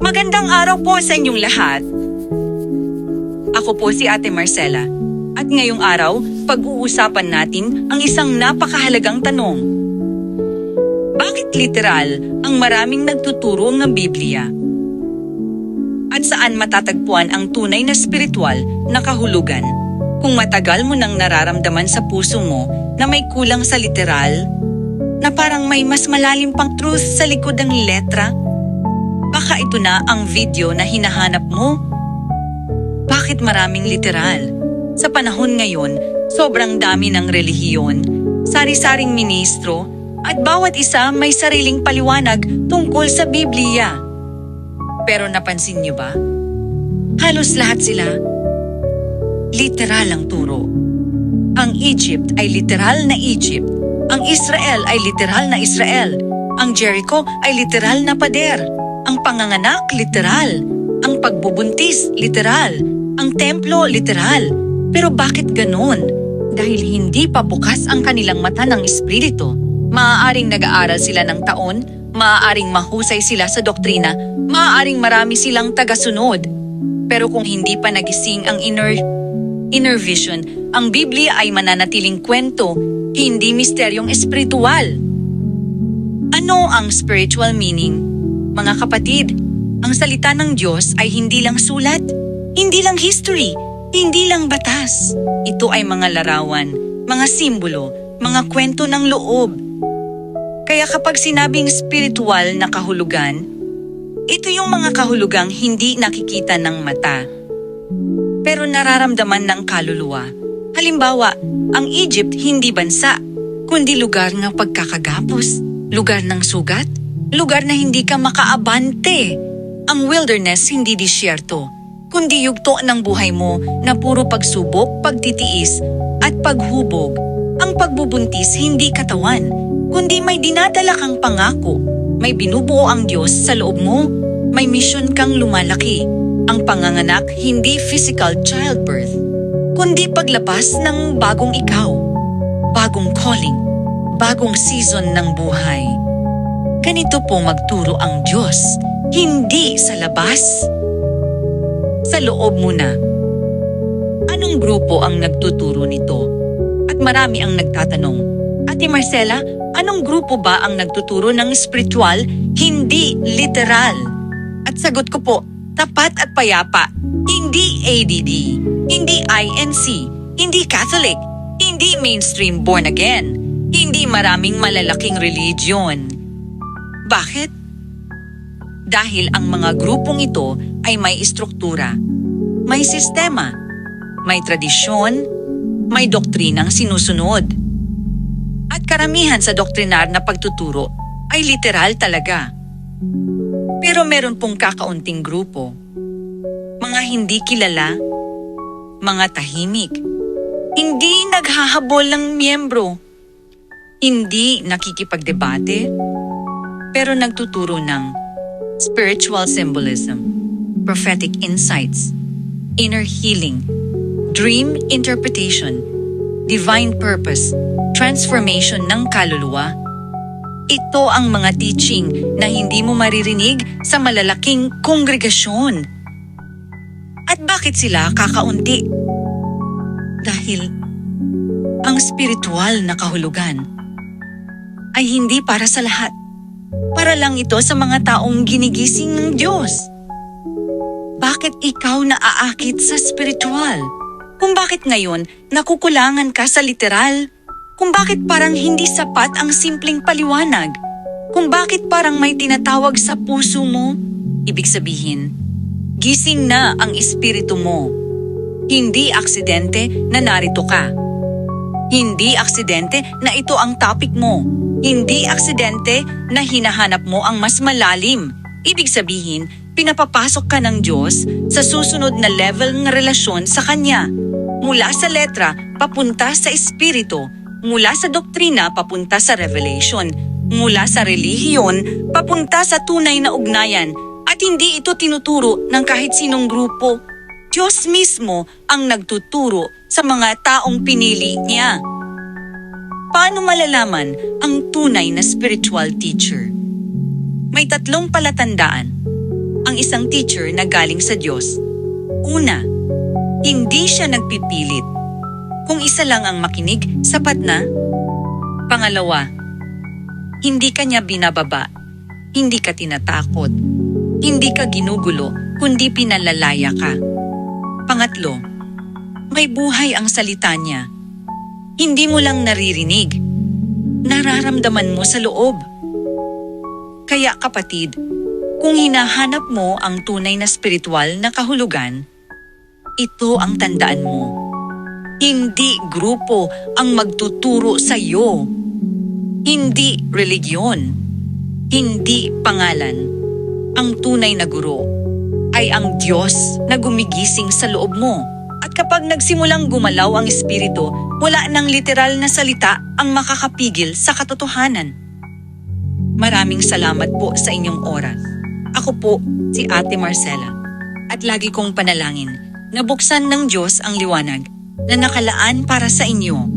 Magandang araw po sa inyong lahat. Ako po si Ate Marcela. At ngayong araw, pag-uusapan natin ang isang napakahalagang tanong. Bakit literal ang maraming nagtuturo ng Biblia? At saan matatagpuan ang tunay na spiritual na kahulugan? Kung matagal mo nang nararamdaman sa puso mo na may kulang sa literal, na parang may mas malalim pang truth sa likod ng letra, baka ito na ang video na hinahanap mo. Bakit maraming literal? Sa panahon ngayon, sobrang dami ng relihiyon, sari-saring ministro, at bawat isa may sariling paliwanag tungkol sa Biblia. Pero napansin niyo ba? Halos lahat sila. Literal ang turo. Ang Egypt ay literal na Egypt. Ang Israel ay literal na Israel. Ang Jericho ay literal na pader. Ang panganganak, literal. Ang pagbubuntis, literal. Ang templo, literal. Pero bakit ganon? Dahil hindi pa bukas ang kanilang mata ng espiritu. Maaaring nag-aaral sila ng taon, maaaring mahusay sila sa doktrina, maaaring marami silang tagasunod. Pero kung hindi pa nagising ang inner, inner vision, ang Biblia ay mananatiling kwento, hindi misteryong espiritual. Ano ang spiritual meaning? Mga kapatid, ang salita ng Diyos ay hindi lang sulat, hindi lang history, hindi lang batas. Ito ay mga larawan, mga simbolo, mga kwento ng loob. Kaya kapag sinabing spiritual na kahulugan, ito yung mga kahulugang hindi nakikita ng mata, pero nararamdaman ng kaluluwa. Halimbawa, ang Egypt hindi bansa, kundi lugar ng pagkakagapos, lugar ng sugat, lugar na hindi ka makaabante. Ang wilderness hindi disyerto, kundi yugto ng buhay mo na puro pagsubok, pagtitiis, at paghubog. Ang pagbubuntis hindi katawan, kundi may dinadala kang pangako. May binubuo ang Diyos sa loob mo. May misyon kang lumalaki. Ang panganganak hindi physical childbirth, kundi paglabas ng bagong ikaw, bagong calling, bagong season ng buhay. Ganito po magturo ang Diyos, hindi sa labas. Sa loob muna. Anong grupo ang nagtuturo nito? At marami ang nagtatanong, Ate Marcela, anong grupo ba ang nagtuturo ng spiritual, hindi literal? At sagot ko po, tapat at payapa, hindi ADD, hindi INC, hindi Catholic, hindi mainstream born again, hindi maraming malalaking religion. Bakit? Dahil ang mga grupong ito ay may istruktura, may sistema, may tradisyon, may doktrinang sinusunod. At karamihan sa doktrinar na pagtuturo ay literal talaga. Pero meron pong kakaunting grupo. Mga hindi kilala, mga tahimik, hindi naghahabol ng miyembro, hindi nakikipagdebate, pero nagtuturo ng spiritual symbolism, prophetic insights, inner healing, dream interpretation, divine purpose, transformation ng kaluluwa. Ito ang mga teaching na hindi mo maririnig sa malalaking kongregasyon. At bakit sila kakaunti? Dahil ang spiritual na kahulugan ay hindi para sa lahat. Para lang ito sa mga taong ginigising ng Diyos. Bakit ikaw naaakit sa spiritual? Kung bakit ngayon nakukulangan ka sa literal? Kung bakit parang hindi sapat ang simpleng paliwanag? Kung bakit parang may tinatawag sa puso mo? Ibig sabihin, gising na ang espiritu mo. Hindi aksidente na narito ka. Hindi aksidente na ito ang topic mo. Hindi aksidente na hinahanap mo ang mas malalim. Ibig sabihin, pinapapasok ka ng Diyos sa susunod na level ng relasyon sa Kanya. Mula sa letra, papunta sa espiritu. Mula sa doktrina, papunta sa revelation. Mula sa relihiyon, papunta sa tunay na ugnayan. At hindi ito tinuturo ng kahit sinong grupo. Diyos mismo ang nagtuturo sa mga taong pinili niya. Paano malalaman ang tunay na spiritual teacher? May tatlong palatandaan. ang isang teacher na galing sa Diyos. Una, hindi siya nagpipilit. Kung isa lang ang makinig, sapat na. Pangalawa, hindi ka niya binababa. Hindi ka tinatakot. Hindi ka ginugulo, kundi pinalalaya ka. Pangatlo, may buhay ang salita niya. Hindi mo lang naririnig. Nararamdaman mo sa loob. Kaya kapatid, kung hinahanap mo ang tunay na spiritual na kahulugan, ito ang tandaan mo. Hindi grupo ang magtuturo sa iyo. Hindi religiyon. Hindi pangalan. Ang tunay na guro ay ang Diyos na gumigising sa loob mo. Kapag nagsimulang gumalaw ang espiritu, wala nang literal na salita ang makakapigil sa katotohanan. Maraming salamat po sa inyong oras. Ako po si Ate Marcela. At lagi kong panalangin na buksan ng Diyos ang liwanag na nakalaan para sa inyo